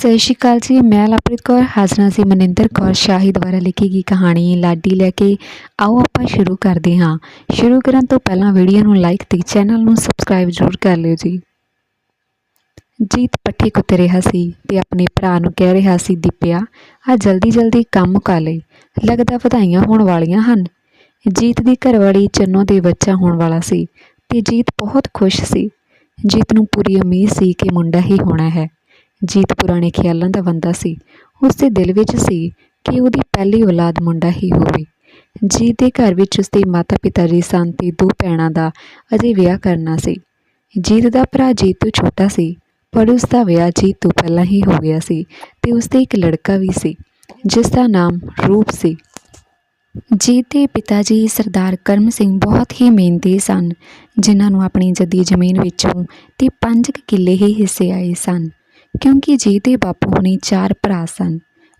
ਸਤਿ ਸ਼੍ਰੀ ਅਕਾਲ ਜੀ, ਮੈਂ ਲਵਪ੍ਰੀਤ ਕੌਰ, ਹਾਜ਼ਰਾਂ ਸੀ ਮਨਿੰਦਰ ਕੌਰ ਸ਼ਾਹੀ ਦੁਆਰਾ ਲਿਖੀ ਗਈ ਕਹਾਣੀ ਲਾਡੀ ਲੈ ਕੇ। ਆਓ ਆਪਾਂ ਸ਼ੁਰੂ ਕਰਦੇ ਹਾਂ। ਸ਼ੁਰੂ ਕਰਨ ਤੋਂ ਪਹਿਲਾਂ ਵੀਡੀਓ ਨੂੰ ਲਾਈਕ ਤੇ ਚੈਨਲ ਨੂੰ ਸਬਸਕ੍ਰਾਈਬ ਜ਼ਰੂਰ ਕਰ ਲਿਓ ਜੀ। ਜੀਤ ਪੱਠੇ ਕੁੱਤ ਰਿਹਾ ਸੀ ਤੇ ਆਪਣੇ ਭਰਾ ਨੂੰ ਕਹਿ ਰਿਹਾ ਸੀ, ਦੀਪਿਆ, ਆ ਜਲਦੀ ਜਲਦੀ ਕੰਮ ਕਰ ਲੈ। ਲੱਗਦਾ ਵਧਾਈਆਂ ਹੋਣ ਵਾਲੀਆਂ ਹਨ। ਜੀਤ ਦੀ ਘਰਵਾਲੀ ਚੰਨੋ ਦੇ ਬੱਚਾ ਹੋਣ ਵਾਲਾ ਸੀ ਤੇ ਜੀਤ ਬਹੁਤ ਖੁਸ਼ ਸੀ। ਜੀਤ ਨੂੰ ਪੂਰੀ ਉਮੀਦ ਸੀ ਕਿ ਮੁੰਡਾ ਹੀ ਹੋਣਾ ਹੈ। ਜੀਤ ਪੁਰਾਣੇ ਖਿਆਲਾਂ ਦਾ ਬੰਦਾ ਸੀ। ਉਸ ਦੇ ਦਿਲ ਵਿੱਚ ਸੀ ਕਿ ਉਹਦੀ ਪਹਿਲੀ ਔਲਾਦ ਮੁੰਡਾ ਹੀ ਹੋਵੇ। ਜੀਤ ਦੇ ਘਰ ਵਿੱਚ ਉਸਦੇ ਮਾਤਾ-ਪਿਤਾ ਜੀ ਸਨ ਤੇ ਦੋ ਭੈਣਾਂ ਦਾ ਅਜੇ ਵਿਆਹ ਕਰਨਾ ਸੀ। ਜੀਤ ਦਾ ਭਰਾ ਜੀਤ ਤੋਂ ਛੋਟਾ ਸੀ, ਪਰ ਉਸ ਦਾ ਵਿਆਹ ਜੀਤ ਤੋਂ ਪਹਿਲਾਂ ਹੀ ਹੋ ਗਿਆ ਸੀ ਤੇ ਉਸ ਦੇ ਇੱਕ ਲੜਕਾ ਵੀ ਸੀ ਜਿਸ ਦਾ ਨਾਮ ਰੂਪ ਸੀ। ਜੀਤ ਦੇ ਪਿਤਾ ਜੀ ਸਰਦਾਰ ਕਰਮ ਸਿੰਘ ਬਹੁਤ ਹੀ ਮਿਹਨਤੀ ਸਨ, ਜਿਨ੍ਹਾਂ ਨੂੰ ਆਪਣੀ ਜੱਦੀ ਜ਼ਮੀਨ ਵਿੱਚੋਂ ਤੇ 5 ਕਿੱਲੇ ਹੀ ਹਿੱਸੇ ਆਏ ਸਨ। ਕਿਉਂਕਿ ਜੀ ਦੇ ਬਾਪੂ ਹੁਣੀ ਚਾਰ ਭਰਾ ਸਨ,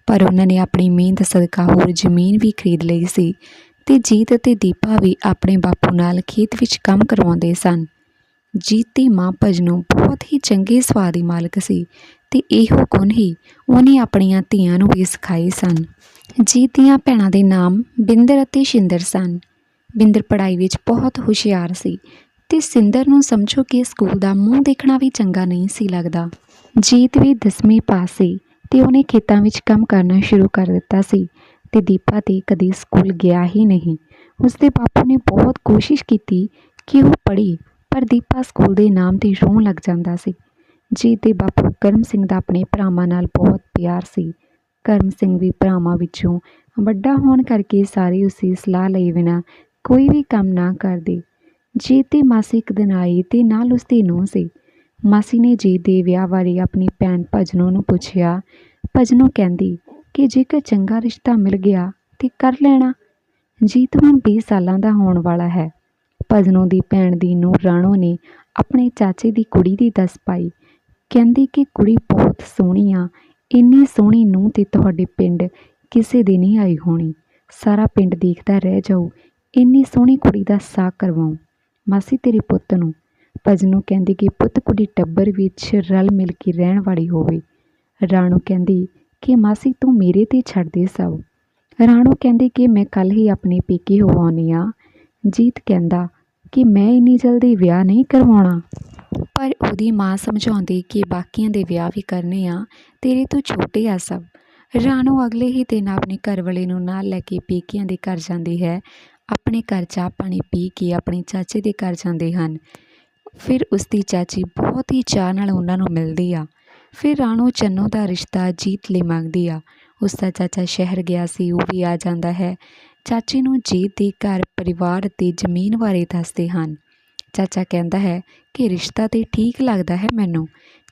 ਪਰ ਉਹਨਾਂ ਨੇ ਆਪਣੀ ਮਿਹਨਤ ਸਦਕਾ ਹੋਰ ਜ਼ਮੀਨ ਵੀ ਖਰੀਦ ਲਈ ਸੀ ਤੇ ਜੀਤ ਅਤੇ ਦੀਪਾ ਵੀ ਆਪਣੇ ਬਾਪੂ ਨਾਲ ਖੇਤ ਵਿੱਚ ਕੰਮ ਕਰਵਾਉਂਦੇ ਸਨ। ਜੀਤ ਦੀ ਮਾਂ ਭਜਨੋਂ ਬਹੁਤ ਹੀ ਚੰਗੇ ਸੁਭਾਅ ਦੀ ਮਾਲਕ ਸੀ ਤੇ ਇਹੋ ਗੁਣ ਹੀ ਉਹਨੇ ਆਪਣੀਆਂ ਧੀਆਂ ਨੂੰ ਵੀ ਸਿਖਾਏ ਸਨ। ਜੀਤ ਦੀਆਂ ਭੈਣਾਂ ਦੇ ਨਾਮ ਬਿੰਦਰ ਅਤੇ ਸ਼ਿੰਦਰ ਸਨ। ਬਿੰਦਰ ਪੜ੍ਹਾਈ ਵਿੱਚ ਬਹੁਤ ਹੁਸ਼ਿਆਰ ਸੀ ਤੇ ਸਿੰਦਰ ਨੂੰ ਸਮਝੋ ਕਿ ਸਕੂਲ ਦਾ ਮੂੰਹ ਦੇਖਣਾ ਵੀ ਚੰਗਾ ਨਹੀਂ ਸੀ ਲੱਗਦਾ। ਜੀਤ ਵੀ 10ਵੀਂ ਪਾਸ ਸੀ ਤੇ ਉਹਨੇ ਖੇਤਾਂ ਵਿੱਚ ਕੰਮ ਕਰਨਾ ਸ਼ੁਰੂ ਕਰ ਦਿੱਤਾ ਸੀ ਤੇ ਦੀਪਾ ਤੇ ਕਦੇ ਸਕੂਲ ਗਿਆ ਹੀ ਨਹੀਂ। ਉਸਦੇ ਬਾਪੂ ਨੇ ਬਹੁਤ ਕੋਸ਼ਿਸ਼ ਕੀਤੀ ਕਿ ਉਹ ਪੜ੍ਹੇ, ਪਰ ਦੀਪਾ ਸਕੂਲ ਦੇ ਨਾਮ ਤੇ ਰੋਣ ਲੱਗ ਜਾਂਦਾ ਸੀ। ਜੀਤ ਦੇ ਬਾਪੂ ਕਰਮ ਸਿੰਘ ਦਾ ਆਪਣੇ ਭਰਾਵਾਂ ਨਾਲ ਬਹੁਤ ਪਿਆਰ ਸੀ। ਕਰਮ ਸਿੰਘ ਵੀ ਭਰਾਵਾਂ ਵਿੱਚੋਂ ਵੱਡਾ ਹੋਣ ਕਰਕੇ ਸਾਰੇ ਉਸੇ ਸਲਾਹ ਲਈ ਬਿਨਾਂ ਕੋਈ ਵੀ ਕੰਮ ਨਾ ਕਰਦੇ। ਜੀਤ ਦੀ ਮਾਸੀ ਇੱਕ ਦਿਨ ਆਈ ਤੇ ਨਾਲ ਉਸਦੀ ਨੂੰਹ ਸੀ। ਮਾਸੀ ਨੇ ਜੀਤ ਦੇ ਵਿਆਹ ਬਾਰੇ ਆਪਣੀ ਭੈਣ ਭਜਨੋਂ ਨੂੰ ਪੁੱਛਿਆ। ਭਜਨੋਂ ਕਹਿੰਦੀ ਕਿ ਜੇਕਰ ਚੰਗਾ ਰਿਸ਼ਤਾ ਮਿਲ ਗਿਆ ਤੇ ਕਰ ਲੈਣਾ। ਜੀਤ ਹੁਣ 20 ਸਾਲਾਂ ਦਾ ਹੋਣ ਵਾਲਾ ਹੈ। ਭਜਨੋਂ ਦੀ ਭੈਣ ਦੀ ਨੂੰਹ ਰਾਣੋ ਨੇ ਆਪਣੇ ਚਾਚੇ ਦੀ ਕੁੜੀ ਦੀ ਦੱਸ ਪਾਈ। ਕਹਿੰਦੀ ਕਿ ਕੁੜੀ ਬਹੁਤ ਸੋਹਣੀ ਆ। ਇੰਨੀ ਸੋਹਣੀ ਨੂੰਹ ਤੇ ਤੁਹਾਡੇ ਪਿੰਡ ਕਿਸੇ ਦੀ ਨਹੀਂ ਆਈ ਹੋਣੀ। ਸਾਰਾ ਪਿੰਡ ਦੇਖਦਾ ਰਹਿ ਜਾਊ। ਇੰਨੀ ਸੋਹਣੀ ਕੁੜੀ ਦਾ ਸਾਕ ਕਰਵਾਉ। ਮਾਸੀ ਤੇਰੇ ਪੁੱਤ ਨੂੰ ਭਜਨੋਂ ਕਹਿੰਦੀ ਕਿ ਪੁੱਤ ਕੁੜੀ ਟੱਬਰ ਵਿੱਚ ਰਲ ਮਿਲ ਕੇ ਰਹਿਣ ਵਾਲੀ ਹੋਵੇ। ਰਾਣੋ ਕਹਿੰਦੀ ਕਿ ਮਾਸੀ ਤੂੰ ਮੇਰੇ ਤੇ ਛੱਡ ਦੇ ਸਭ। ਰਾਣੋ ਕਹਿੰਦੀ ਕਿ ਮੈਂ ਕੱਲ ਹੀ ਆਪਣੇ ਪੇਕੇ ਹੋ ਆਉਣੀ ਆ। ਜੀਤ ਕਹਿੰਦਾ ਕਿ ਮੈਂ ਇੰਨੀ ਜਲਦੀ ਵਿਆਹ ਨਹੀਂ ਕਰਵਾਉਣਾ। ਪਰ ਉਹਦੀ ਮਾਂ ਸਮਝਾਉਂਦੀ ਕਿ ਬਾਕੀਆਂ ਦੇ ਵਿਆਹ ਵੀ ਕਰਨੇ ਆ, ਤੇਰੇ ਤੋਂ ਛੋਟੇ ਆ ਸਭ। ਰਾਣੋ ਅਗਲੇ ਹੀ ਦਿਨ ਆਪਣੇ ਘਰਵਾਲੇ ਨੂੰ ਨਾਲ ਲੈ ਕੇ ਪੇਕਿਆਂ ਦੇ ਘਰ ਜਾਂਦੀ ਹੈ। ਆਪਣੇ ਘਰ ਚਾਹ ਪਾਣੀ ਪੀ ਕੇ ਆਪਣੇ ਚਾਚੇ ਦੇ ਘਰ ਜਾਂਦੇ ਹਨ। ਫਿਰ ਉਸਦੀ ਚਾਚੀ ਬਹੁਤ ਹੀ ਚਾਅ ਨਾਲ ਉਹਨਾਂ ਨੂੰ ਮਿਲਦੀ ਆ। ਫਿਰ ਰਾਣੋ ਚੰਨੋ ਦਾ ਰਿਸ਼ਤਾ ਜੀਤ ਲਈ ਮੰਗਦੀ ਆ। ਉਸ ਦਾ ਚਾਚਾ ਸ਼ਹਿਰ ਗਿਆ ਸੀ, ਉਹ ਵੀ ਆ ਜਾਂਦਾ ਹੈ। ਚਾਚੀ ਨੂੰ ਜੀਤ ਦੇ ਘਰ ਪਰਿਵਾਰ ਅਤੇ ਜ਼ਮੀਨ ਬਾਰੇ ਦੱਸਦੇ ਹਨ। ਚਾਚਾ ਕਹਿੰਦਾ ਹੈ ਕਿ ਰਿਸ਼ਤਾ ਤੇ ਠੀਕ ਲੱਗਦਾ ਹੈ ਮੈਨੂੰ।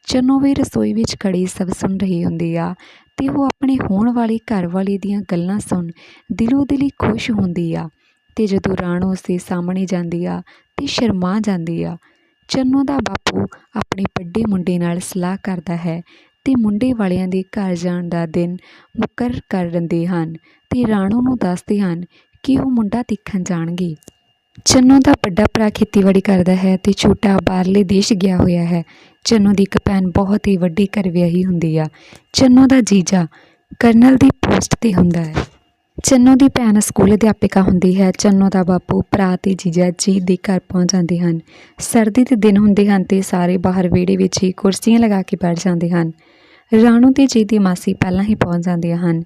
ਚੰਨੋ ਵੀ ਰਸੋਈ ਵਿੱਚ ਖੜੀ ਸਭ ਸੁਣ ਰਹੀ ਹੁੰਦੀ ਆ ਤੇ ਉਹ ਆਪਣੇ ਹੋਣ ਵਾਲੇ ਘਰ ਵਾਲੇ ਦੀਆਂ ਗੱਲਾਂ ਸੁਣ ਦਿਲੋਂ ਦਿਲੀ ਖੁਸ਼ ਹੁੰਦੀ ਆ ਤੇ ਜਦੋਂ ਰਾਣੋ ਉਸਦੇ ਸਾਹਮਣੇ ਜਾਂਦੀ ਆ ਤੇ ਸ਼ਰਮਾ ਜਾਂਦੀ ਆ ਚੰਨੋ ਦਾ ਬਾਪੂ ਆਪਣੇ ਵੱਡੇ ਮੁੰਡੇ ਨਾਲ ਸਲਾਹ ਕਰਦਾ ਹੈ ਅਤੇ ਮੁੰਡੇ ਵਾਲਿਆਂ ਦੇ ਘਰ ਜਾਣ ਦਾ ਦਿਨ ਮੁਕਰ ਕਰ ਦਿੰਦੇ ਹਨ ਅਤੇ ਰਾਣੋ ਨੂੰ ਦੱਸਦੇ ਹਨ ਕਿ ਉਹ ਮੁੰਡਾ ਦੇਖਣ ਜਾਣਗੇ। ਚੰਨੋ ਦਾ ਵੱਡਾ ਭਰਾ ਖੇਤੀਬਾੜੀ ਕਰਦਾ ਹੈ ਅਤੇ ਛੋਟਾ ਬਾਹਰਲੇ ਦੇਸ਼ ਗਿਆ ਹੋਇਆ ਹੈ। ਚੰਨੋ ਦੀ ਇੱਕ ਭੈਣ ਬਹੁਤ ਹੀ ਵੱਡੀ ਘਰ ਵਿਆਹੀ ਹੁੰਦੀ ਆ। ਚੰਨੋ ਦਾ ਜੀਜਾ ਕਰਨਲ ਦੀ ਪੋਸਟ ਤੇ ਹੁੰਦਾ ਹੈ। ਚੰਨੋ ਦੀ ਭੈਣ ਸਕੂਲ ਅਧਿਆਪਿਕਾ ਹੁੰਦੀ ਹੈ। ਚੰਨੋ ਦਾ ਬਾਪੂ ਭਰਾ ਤੇ ਜੀਜਾ ਜੀ ਦੇ ਘਰ ਪਹੁੰਚ ਜਾਂਦੇ ਹਨ। ਸਰਦੀ ਦੇ ਦਿਨ ਹੁੰਦੇ ਹਨ ਤੇ ਸਾਰੇ ਬਾਹਰ ਵਿਹੜੇ ਵਿੱਚ ਹੀ ਕੁਰਸੀਆਂ ਲਗਾ ਕੇ ਬੈਠ ਜਾਂਦੇ ਹਨ। ਰਾਣੂ ਤੇ ਜੀ ਦੀ ਮਾਸੀ ਪਹਿਲਾਂ ਹੀ ਪਹੁੰਚ ਜਾਂਦੀਆਂ ਹਨ।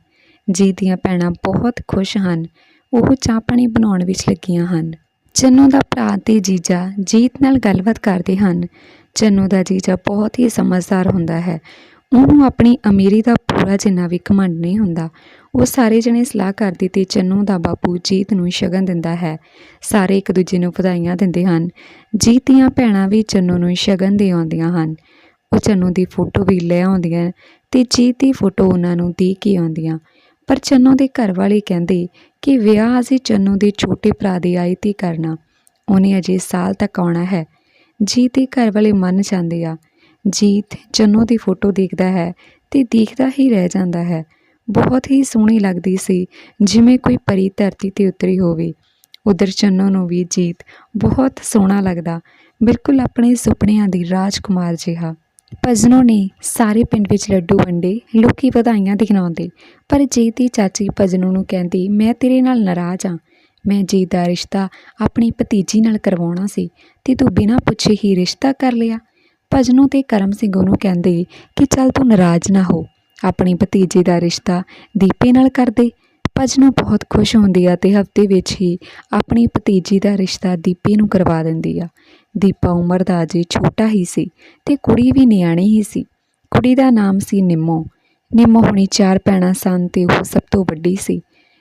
ਜੀ ਦੀਆਂ ਭੈਣਾਂ ਬਹੁਤ ਖੁਸ਼ ਹਨ। ਉਹ ਚਾਹ ਪਾਣੀ ਬਣਾਉਣ ਵਿੱਚ ਲੱਗੀਆਂ ਹਨ। ਚੰਨੂ ਦਾ ਭਰਾ ਤੇ ਜੀਜਾ ਜੀਤ ਨਾਲ ਗੱਲਬਾਤ ਕਰਦੇ ਹਨ। ਚੰਨੂ ਦਾ ਜੀਜਾ ਬਹੁਤ ਹੀ ਸਮਝਦਾਰ ਹੁੰਦਾ ਹੈ। ਉਹਨੂੰ ਆਪਣੀ ਅਮੀਰੀ ਦਾ ਪੂਰਾ ਜਿੰਨਾ ਵੀ ਘਮੰਡ ਨਹੀਂ ਹੁੰਦਾ, ਉਹ ਸਾਰੇ ਜਣੇ ਸਲਾਹ ਕਰਦੀ ਤੇ ਚੰਨੂ ਦਾ ਬਾਪੂ ਜੀਤ ਨੂੰ ਸ਼ਗਨ ਦਿੰਦਾ ਹੈ। ਸਾਰੇ ਇੱਕ ਦੂਜੇ ਨੂੰ ਵਧਾਈਆਂ ਦਿੰਦੇ ਹਨ। ਜੀਤ ਦੀਆਂ ਭੈਣਾਂ ਵੀ ਚੰਨੂ ਨੂੰ ਸ਼ਗਨ ਦੇ ਆਉਂਦੀਆਂ ਹਨ। ਉਹ ਚੰਨੂ ਦੀ ਫੋਟੋ ਵੀ ਲੈ ਆਉਂਦੀਆਂ ਤੇ ਜੀਤ ਦੀ ਫੋਟੋ ਉਹਨਾਂ ਨੂੰ ਦੇ ਕੇ ਆਉਂਦੀਆਂ। ਪਰ ਚੰਨੂ ਦੇ ਘਰ ਵਾਲੇ ਕਹਿੰਦੇ ਕਿ ਵਿਆਹ ਅਸੀਂ ਚੰਨੂ ਦੇ ਛੋਟੇ ਭਰਾ ਦੀ ਆਈ ਤੇ ਕਰਨਾ। ਉਹਨੇ ਅਜੇ ਸਾਲ ਤੱਕ ਆਉਣਾ ਹੈ। ਜੀਤ ਦੇ ਘਰ ਵਾਲੇ ਮੰਨ ਜਾਂਦੇ ਆ। ਜੀਤ ਚੰਨੂ ਦੀ ਫੋਟੋ ਦੇਖਦਾ ਹੈ ਤੇ ਦੇਖਦਾ ਹੀ ਰਹਿ ਜਾਂਦਾ ਹੈ। ਬਹੁਤ ਹੀ ਸੋਹਣੀ ਲੱਗਦੀ ਸੀ, ਜਿਵੇਂ ਕੋਈ ਪਰੀ ਧਰਤੀ ਤੇ ਉਤਰੀ ਹੋਵੇ। ਉਧਰ ਚੰਨੋ ਨੂੰ ਵੀ ਜੀਤ ਬਹੁਤ ਸੋਹਣਾ ਲੱਗਦਾ, ਬਿਲਕੁਲ ਆਪਣੇ ਸੁਪਨਿਆਂ ਦੀ ਰਾਜਕੁਮਾਰ ਜਿਹਾ। ਭਜਨੋ ਨੇ ਸਾਰੇ ਪਿੰਡ ਵਿੱਚ ਲੱਡੂ ਵੰਡੇ, ਲੋਕੀ ਵਧਾਈਆਂ ਦਿਖਾਉਂਦੇ ਪਰ ਜੀਤ ਦੀ ਚਾਚੀ ਭਜਨੋ ਨੂੰ ਕਹਿੰਦੀ, ਮੈਂ ਤੇਰੇ ਨਾਲ ਨਾਰਾਜ਼ ਹਾਂ ਮੈਂ ਜੀਤ ਦਾ ਰਿਸ਼ਤਾ ਆਪਣੀ ਭਤੀਜੀ ਨਾਲ ਕਰਵਾਉਣਾ ਸੀ ਤੇ ਤੂੰ ਬਿਨਾਂ ਪੁੱਛੇ ਹੀ ਰਿਸ਼ਤਾ ਕਰ ਲਿਆ। ਭਜਨੋਂ ਤੇ ਕਰਮ ਸਿੰਘ ਉਹਨੂੰ ਕਹਿੰਦੇ ਕਿ ਚੱਲ ਤੂੰ ਨਾਰਾਜ਼ ਨਾ ਹੋ। ਆਪਣੀ ਭਤੀਜੇ ਦਾ ਰਿਸ਼ਤਾ ਦੀਪੇ ਨਾਲ ਕਰ ਦੇ। ਭਜਨੋਂ ਬਹੁਤ ਖੁਸ਼ ਹੁੰਦੀ ਆ ਤੇ ਹਫ਼ਤੇ ਵਿੱਚ ਹੀ ਆਪਣੀ ਭਤੀਜੀ ਦਾ ਰਿਸ਼ਤਾ ਦੀਪੇ ਨੂੰ ਕਰਵਾ ਦਿੰਦੀ ਆ। ਦੀਪਾ ਉਮਰ ਦਾ ਅਜੇ ਛੋਟਾ ਹੀ ਸੀ ਤੇ ਕੁੜੀ ਵੀ ਨਿਆਣੀ ਹੀ ਸੀ। ਕੁੜੀ ਦਾ ਨਾਮ ਸੀ ਨਿੰਮੋ। ਨਿੰਮੋ ਹੁਣੀ ਚਾਰ ਭੈਣਾਂ ਸਨ ਤੇ ਉਹ ਸਭ ਤੋਂ ਵੱਡੀ ਸੀ।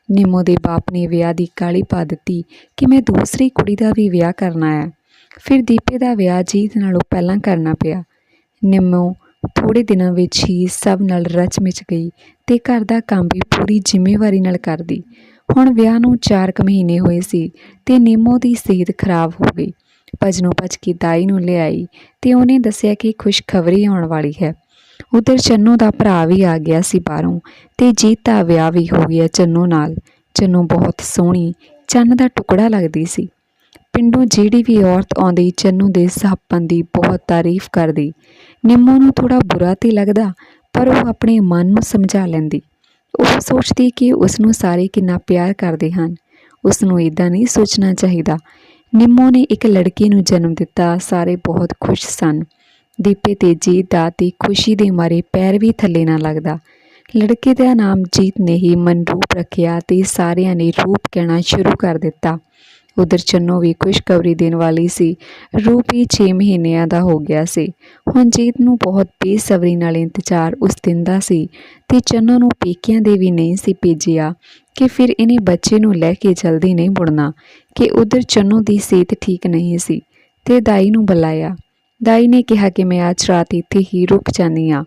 ਨਿੰਮੋ ਦੇ ਬਾਪ ਨੇ ਵਿਆਹ ਦੀ ਕਾਲੀ ਪਾ ਦਿੱਤੀ ਕਿ ਮੈਂ ਦੂਸਰੀ ਕੁੜੀ ਦਾ ਵੀ ਵਿਆਹ ਕਰਨਾ ਹੈ ਫਿਰ ਦੀਪੇ ਦਾ ਵਿਆਹ ਜੀਤ ਨਾਲੋਂ ਪਹਿਲਾਂ ਕਰਨਾ ਪਿਆ। ਨਿੰਮੋ ਥੋੜੇ ਦਿਨਾਂ ਵਿੱਚ ਹੀ ਸਭ ਨਾਲ ਰਚ ਮਿਚ ਗਈ ਤੇ ਘਰ ਦਾ ਕੰਮ ਵੀ ਪੂਰੀ ਜ਼ਿੰਮੇਵਾਰੀ ਨਾਲ ਕਰਦੀ। ਹੁਣ ਵਿਆਹ ਨੂੰ 4 ਕੁ ਮਹੀਨੇ ਹੋਏ ਸੀ ਤੇ ਨਿੰਮੋ ਦੀ ਸਿਹਤ ਖਰਾਬ ਹੋ ਗਈ। ਭਜਨੋਂ ਭੱਜ ਕੇ ਦਾਈ ਨੂੰ ਲਿਆਈ ਤੇ ਉਹਨੇ ਦੱਸਿਆ ਕਿ ਖੁਸ਼ਖਬਰੀ ਆਉਣ ਵਾਲੀ ਹੈ। ਉਧਰ ਚੰਨੂ ਦਾ ਭਰਾ ਵੀ ਆ ਗਿਆ ਸੀ ਬਾਹਰੋਂ ਤੇ ਜੀਤ ਦਾ ਵਿਆਹ ਵੀ ਹੋ ਗਿਆ ਚੰਨੂ ਨਾਲ। ਚੰਨੂ ਬਹੁਤ ਸੋਹਣੀ, ਚੰਨ ਦਾ ਟੁਕੜਾ ਲੱਗਦੀ ਸੀ। ਪਿੰਡੋਂ ਜਿਹੜੀ ਵੀ ਔਰਤ ਆਉਂਦੀ, ਚੰਨੂ ਦੇ ਸਾਹਪਨ ਦੀ ਬਹੁਤ ਤਾਰੀਫ ਕਰਦੀ। ਨਿੰਮੋ ਨੂੰ ਥੋੜਾ ਬੁਰਾ ਤੇ ਲੱਗਦਾ, ਪਰ ਉਹ ਆਪਣੇ ਮਨ ਨੂੰ ਸਮਝਾ ਲੈਂਦੀ। ਉਹ ਸੋਚਦੀ ਕਿ ਉਸ ਨੂੰ ਸਾਰੇ ਕਿੰਨਾ ਪਿਆਰ ਕਰਦੇ ਹਨ। ਉਸ ਨੂੰ ਇਦਾਂ ਨਹੀਂ ਸੋਚਣਾ ਚਾਹੀਦਾ। ਨਿੰਮੋ ਨੇ ਇੱਕ ਲੜਕੀ ਨੂੰ ਜਨਮ ਦਿੱਤਾ, ਸਾਰੇ ਬਹੁਤ ਖੁਸ਼ ਸਨ। ਦੀਪੇ ਤੇ ਜੀਤ ਦਾ ਤੇ ਖੁਸ਼ੀ ਦੇ ਮਾਰੇ ਪੈਰ ਵੀ ਥੱਲੇ ਨਾ ਲੱਗਦਾ। ਲੜਕੇ ਦਾ ਨਾਮ ਜੀਤ ਨੇ ਹੀ ਮਨਰੂਪ ਰੱਖਿਆ ਤੇ ਸਾਰਿਆਂ ਨੇ ਰੂਪ ਕਹਿਣਾ ਸ਼ੁਰੂ ਕਰ ਦਿੱਤਾ। ਉਧਰ ਚੰਨੋ ਵੀ ਖੁਸ਼ਖਬਰੀ ਦੇਣ ਵਾਲੀ ਸੀ। ਰੂਪ ਹੀ 6 ਮਹੀਨਿਆਂ ਦਾ ਹੋ ਗਿਆ ਸੀ। ਹੁਣ ਜੀਤ ਨੂੰ ਬਹੁਤ ਬੇਸਬਰੀ ਨਾਲ ਇੰਤਜ਼ਾਰ ਉਸ ਦਿਨ ਦਾ ਸੀ ਤੇ ਚੰਨੋ ਨੂੰ ਪੇਕਿਆਂ ਦੇ ਵੀ ਨਹੀਂ ਸੀ ਭੇਜਿਆ ਕਿ ਫਿਰ ਇਹਨੇ ਬੱਚੇ ਨੂੰ ਲੈ ਕੇ ਜਲਦੀ ਨਹੀਂ ਮੁੜਨਾ, ਕਿ ਉਧਰ ਚੰਨੋ ਦੀ ਸਿਹਤ ਠੀਕ ਨਹੀਂ ਸੀ ਤੇ ਦਾਈ ਨੂੰ ਬੁਲਾਇਆ। ਦਾਈ ਨੇ ਕਿਹਾ ਕਿ ਮੈਂ ਅੱਜ ਰਾਤ ਇੱਥੇ ਹੀ ਰੁਕ ਜਾਂਦੀ ਹਾਂ।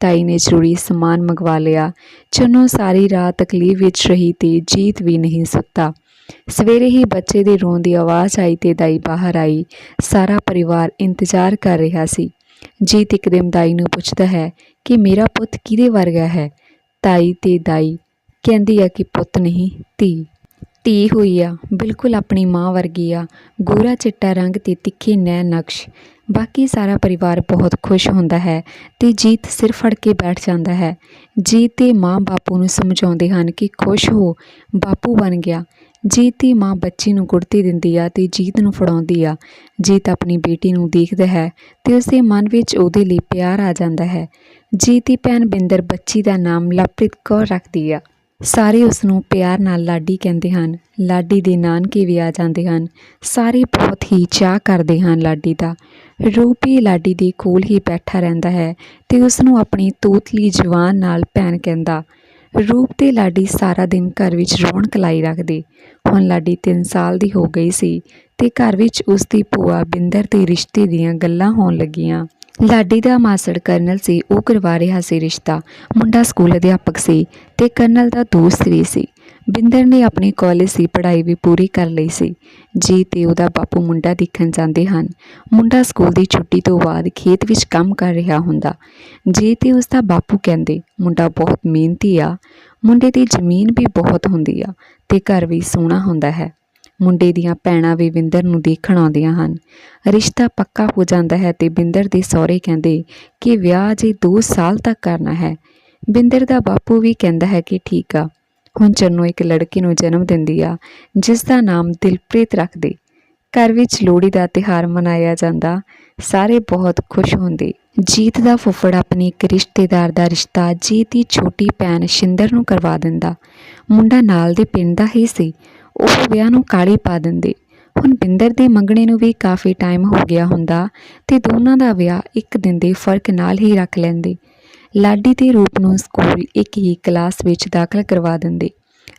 ਤਾਈ ਨੇ ਜ਼ਰੂਰੀ ਸਮਾਨ ਮੰਗਵਾ ਲਿਆ। ਚੰਨੋ ਸਾਰੀ ਰਾਤ ਤਕਲੀਫ ਵਿੱਚ ਰਹੀ ਤੇ ਜੀਤ ਵੀ ਨਹੀਂ ਸੁੱਤਾ। ਸਵੇਰੇ ਹੀ ਬੱਚੇ ਦੇ ਰੋਣ ਦੀ ਆਵਾਜ਼ ਆਈ ਤੇ ਦਾਈ ਬਾਹਰ ਆਈ। ਸਾਰਾ ਪਰਿਵਾਰ ਇੰਤਜ਼ਾਰ ਕਰ ਰਿਹਾ ਸੀ। ਜੀਤ ਇੱਕਦਮ ਦਾਈ ਨੂੰ ਪੁੱਛਦਾ ਹੈ ਕਿ ਮੇਰਾ ਪੁੱਤ ਕਿਹਦੇ ਵਰਗਾ ਹੈ? ਤਾਈ ਤੇ ਦਾਈ ਕਹਿੰਦੀ ਆ ਕਿ ਪੁੱਤ ਨਹੀਂ, ਧੀ। ਧੀ ਹੋਈ ਆ, ਬਿਲਕੁਲ ਆਪਣੀ ਮਾਂ ਵਰਗੀ ਆ। ਗੋਰਾ ਚਿੱਟਾ ਰੰਗ ਤੇ ਤਿੱਖੇ ਨੈਣ ਨਕਸ਼। ਬਾਕੀ ਸਾਰਾ ਪਰਿਵਾਰ ਬਹੁਤ ਖੁਸ਼ ਹੁੰਦਾ ਹੈ ਤੇ ਜੀਤ ਸਿਰ ਫੜ ਕੇ ਬੈਠ ਜਾਂਦਾ ਹੈ। ਜੀਤ ਤੇ ਮਾਂ ਬਾਪੂ ਨੂੰ ਸਮਝਾਉਂਦੇ ਹਨ ਕਿ ਖੁਸ਼ ਹੋ, ਬਾਪੂ ਬਣ ਗਿਆ। ਜੀਤ ਦੀ ਮਾਂ ਬੱਚੀ ਨੂੰ ਕੁੜਤੀ ਦਿੰਦੀ ਆ ਤੇ ਜੀਤ ਨੂੰ ਫੜਾਉਂਦੀ ਆ ਜੀਤ ਆਪਣੀ ਬੇਟੀ ਨੂੰ ਦੇਖਦਾ ਹੈ ਤੇ ਉਸਦੇ ਮਨ ਵਿੱਚ ਉਹਦੇ ਲਈ ਪਿਆਰ ਆ ਜਾਂਦਾ ਹੈ। ਜੀਤ ਦੀ ਭੈਣ ਬਿੰਦਰ ਬੱਚੀ ਦਾ ਨਾਮ ਲਵਪ੍ਰੀਤ ਕੌਰ ਰੱਖਦੀ ਆ। ਸਾਰੇ ਉਸ ਨੂੰ ਪਿਆਰ ਨਾਲ ਲਾਡੀ ਕਹਿੰਦੇ ਹਨ। ਲਾਡੀ ਦੇ ਨਾਨਕੇ ਵੀ ਆ ਜਾਂਦੇ ਹਨ। ਸਾਰੇ ਬਹੁਤ ਹੀ ਚਾਹ ਕਰਦੇ ਹਨ ਲਾਡੀ ਦਾ। ਰੂਪੀ ਲਾਡੀ ਦੇ ਕੋਲ ਹੀ ਬੈਠਾ ਰਹਿੰਦਾ ਹੈ ਤੇ ਉਸ ਨੂੰ ਆਪਣੀ ਤੋਤਲੀ ਜਵਾਨ ਨਾਲ ਭੈਣ ਕਹਿੰਦਾ ਰੂਪ ਤੇ ਲਾਡੀ ਸਾਰਾ ਦਿਨ ਘਰ ਵਿੱਚ ਰੌਣਕ ਲਾਈ ਰੱਖਦੇ। ਹੁਣ ਲਾਡੀ 3 ਸਾਲ ਦੀ ਹੋ ਗਈ ਸੀ ਤੇ ਘਰ ਵਿੱਚ ਉਸ ਦੀ ਭੂਆ ਬਿੰਦਰ ਦੇ ਰਿਸ਼ਤੇ ਦੀਆਂ ਗੱਲਾਂ ਹੋਣ ਲੱਗੀਆਂ। ਲਾਡੀ ਦਾ ਮਾਸੜ ਕਰਨਲ ਸੀ, ਉਹ ਕਰਵਾ ਰਿਹਾ ਸੀ ਰਿਸ਼ਤਾ। ਮੁੰਡਾ ਸਕੂਲ ਅਧਿਆਪਕ ਸੀ ਤੇ ਕਰਨਲ ਦਾ ਦੋਸਤ ਵੀ ਸੀ। ਬਿੰਦਰ ਨੇ ਆਪਣੀ ਕਾਲਜ ਦੀ ਪੜ੍ਹਾਈ ਵੀ ਪੂਰੀ ਕਰ ਲਈ ਸੀ। ਜੀ ਤੇ ਉਹਦਾ ਬਾਪੂ ਮੁੰਡਾ ਦੇਖਣ ਜਾਂਦੇ ਹਨ। ਮੁੰਡਾ ਸਕੂਲ ਦੀ ਛੁੱਟੀ ਤੋਂ ਬਾਅਦ ਖੇਤ ਵਿੱਚ ਕੰਮ ਕਰ ਰਿਹਾ ਹੁੰਦਾ। ਜੀ ਤੇ ਉਸ ਦਾ ਬਾਪੂ ਕਹਿੰਦੇ, ਮੁੰਡਾ ਬਹੁਤ ਮਿਹਨਤੀ ਆ। ਮੁੰਡੇ ਦੀ ਜ਼ਮੀਨ ਵੀ ਬਹੁਤ ਹੁੰਦੀ ਆ ਤੇ ਘਰ ਵੀ ਸੋਹਣਾ ਹੁੰਦਾ ਹੈ। ਮੁੰਡੇ ਦੀਆਂ ਭੈਣਾਂ ਵੀ ਬਿੰਦਰ ਨੂੰ ਦੇਖਣ ਆਉਂਦੀਆਂ ਹਨ। ਰਿਸ਼ਤਾ ਪੱਕਾ ਹੋ ਜਾਂਦਾ ਹੈ ਤੇ ਬਿੰਦਰ ਦੇ ਸਹੁਰੇ ਕਹਿੰਦੇ ਕਿ ਵਿਆਹ ਜੇ 2 ਸਾਲ ਤੱਕ ਕਰਨਾ ਹੈ। ਬਿੰਦਰ ਦਾ ਬਾਪੂ ਵੀ ਕਹਿੰਦਾ ਹੈ ਕਿ ਠੀਕ ਆ। ਹੁਣ ਚੰਨੂ ਇੱਕ ਲੜਕੀ ਨੂੰ ਜਨਮ ਦਿੰਦੀ ਆ, ਜਿਸ ਦਾ ਨਾਮ ਦਿਲਪ੍ਰੀਤ ਰੱਖਦੇ। ਘਰ ਵਿੱਚ ਲੋਹੜੀ ਦਾ ਤਿਹਾਰ ਮਨਾਇਆ ਜਾਂਦਾ। ਸਾਰੇ ਬਹੁਤ ਖੁਸ਼ ਹੁੰਦੇ। ਜੀਤ ਦਾ ਫੁੱਫੜ ਆਪਣੀ ਇੱਕ ਰਿਸ਼ਤੇਦਾਰ ਦਾ ਰਿਸ਼ਤਾ ਜੀਤ ਦੀ ਛੋਟੀ ਭੈਣ ਸ਼ਿੰਦਰ ਨੂੰ ਕਰਵਾ ਦਿੰਦਾ। ਮੁੰਡਾ ਨਾਲ ਦੇ ਪਿੰਡ ਦਾ ਹੀ ਸੀ। ਉਹ ਵਿਆਹ ਨੂੰ ਕਾਲੀ ਪਾ ਦਿੰਦੇ। ਹੁਣ ਬਿੰਦਰ ਦੇ ਮੰਗਣੇ ਨੂੰ ਵੀ ਕਾਫੀ ਟਾਈਮ ਹੋ ਗਿਆ ਹੁੰਦਾ ਤੇ ਦੋਨਾਂ ਦਾ ਵਿਆਹ ਇੱਕ ਦਿਨ ਦੇ ਫ਼ਰਕ ਨਾਲ ਹੀ ਰੱਖ ਲੈਂਦੇ। ਲਾਡੀ ਤੇ ਰੂਪ ਨੂੰ ਸਕੂਲ ਇੱਕ ਹੀ ਕਲਾਸ ਵਿੱਚ ਦਾਖਲ ਕਰਵਾ ਦਿੰਦੇ।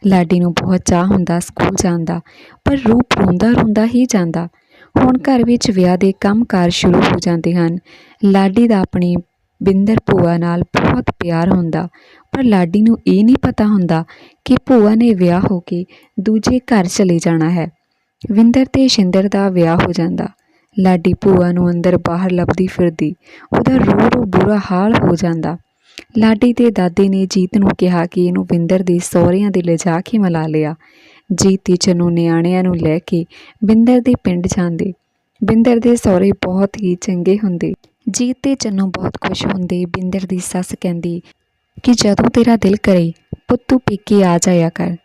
ਲਾਡੀ ਨੂੰ ਬਹੁਤ ਚਾਹ ਹੁੰਦਾ ਸਕੂਲ ਜਾਣ ਦਾ, ਪਰ ਰੂਪ ਰੋਂਦਾ ਰੋਂਦਾ ਹੀ ਜਾਂਦਾ। ਹੁਣ ਘਰ ਵਿੱਚ ਵਿਆਹ ਦੇ ਕੰਮਕਾਰ ਸ਼ੁਰੂ ਹੋ ਜਾਂਦੇ ਹਨ। ਲਾਡੀ ਦਾ ਆਪਣੀ ਬਿੰਦਰ ਭੂਆ ਨਾਲ ਬਹੁਤ ਪਿਆਰ ਹੁੰਦਾ, ਪਰ ਲਾਡੀ ਨੂੰ ਇਹ ਨਹੀਂ ਪਤਾ ਹੁੰਦਾ ਕਿ ਭੂਆ ਨੇ ਵਿਆਹ ਹੋ ਕੇ ਦੂਜੇ ਘਰ ਚਲੇ ਜਾਣਾ ਹੈ। ਵਿੰਦਰ ਤੇ ਸ਼ਿੰਦਰ ਦਾ ਵਿਆਹ ਹੋ ਜਾਂਦਾ। ਲਾਡੀ ਭੂਆ ਨੂੰ ਅੰਦਰ ਬਾਹਰ ਲੱਭਦੀ ਫਿਰਦੀ। ਉਹਦਾ ਰੋ ਰੋ ਬੁਰਾ ਹਾਲ ਹੋ ਜਾਂਦਾ। ਲਾਡੀ ਦੇ ਦਾਦੇ ਨੇ ਜੀਤ ਨੂੰ ਕਿਹਾ ਕਿ ਇਹਨੂੰ ਬਿੰਦਰ ਦੇ ਸਹੁਰਿਆਂ ਦੇ ਲਿਜਾ ਕੇ ਮਿਲਾ ਲਿਆ। ਜੀਤ ਤੇ ਚੰਨੂ ਨਿਆਣਿਆਂ ਨੂੰ ਲੈ ਕੇ ਬਿੰਦਰ ਦੇ ਪਿੰਡ ਜਾਂਦੇ। ਬਿੰਦਰ ਦੇ ਸਹੁਰੇ ਬਹੁਤ ਹੀ ਚੰਗੇ ਹੁੰਦੇ। ਜੀਤ ਤੇ ਚੰਨੂ ਬਹੁਤ ਖੁਸ਼ ਹੁੰਦੇ। ਬਿੰਦਰ ਦੀ ਸੱਸ ਕਹਿੰਦੀ ਕਿ ਜਦੋਂ ਤੇਰਾ ਦਿਲ ਕਰੇ, ਪੁੱਤ ਤੂੰ ਪੇਕੇ ਆ ਜਾਇਆ ਕਰ।